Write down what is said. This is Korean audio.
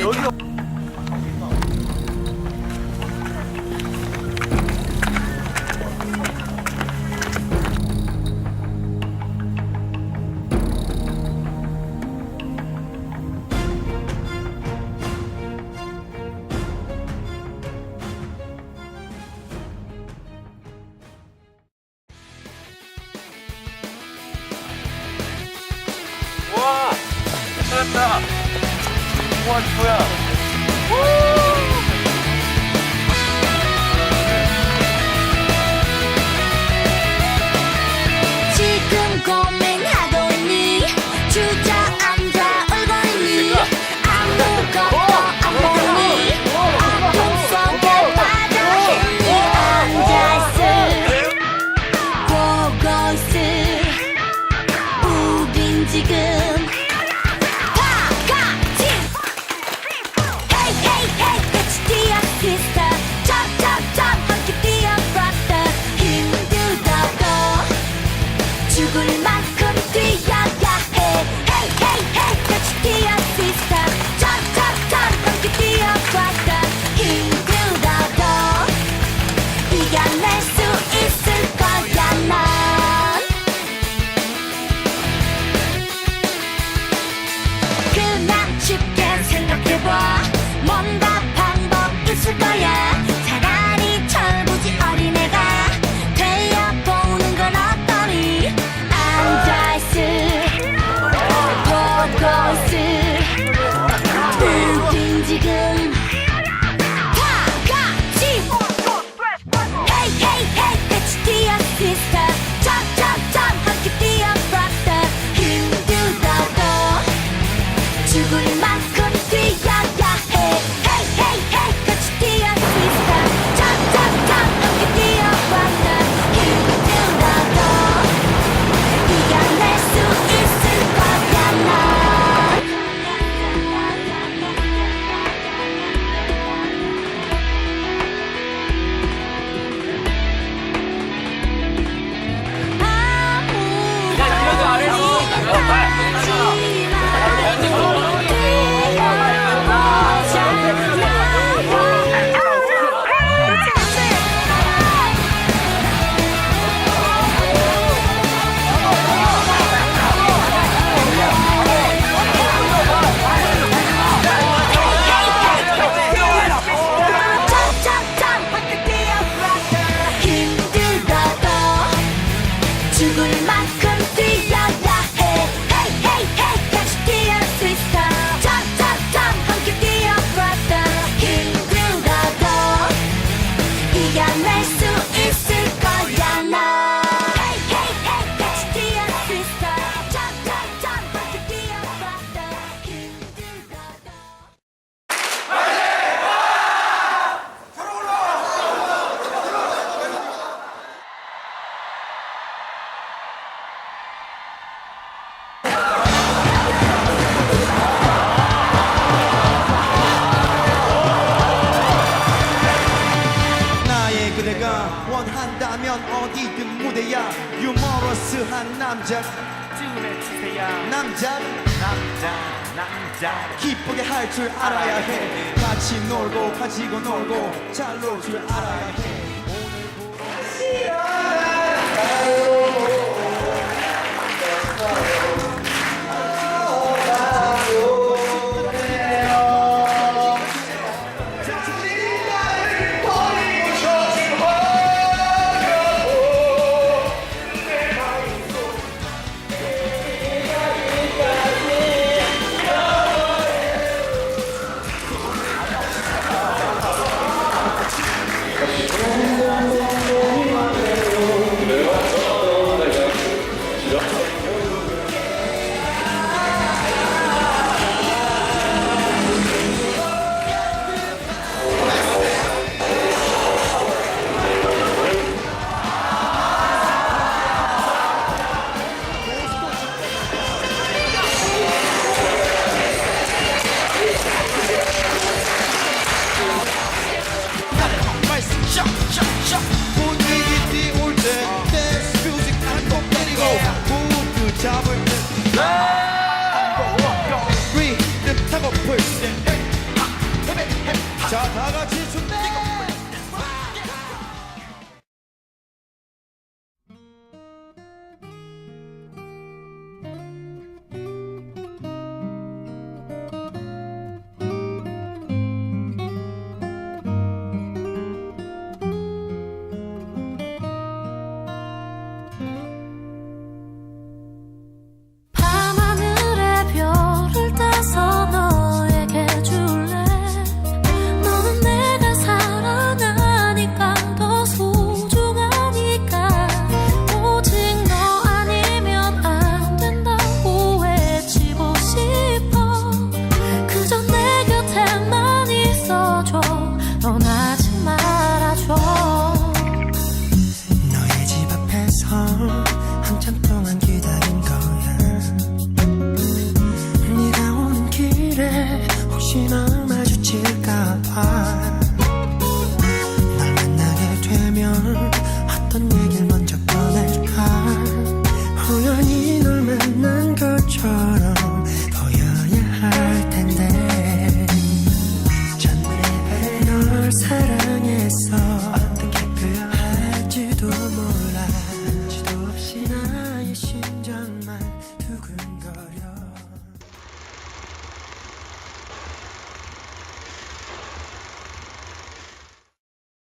여기 one for us. Let's. 哎やレッスン 내가 원한다면 어디든 무대야. 유머러스한 남자. 쯤해주세요. 남자. 남자 남자. 기쁘게 할 줄 알아야 해. 같이 놀고 가지고 놀고 잘 놀 줄 알아야 해.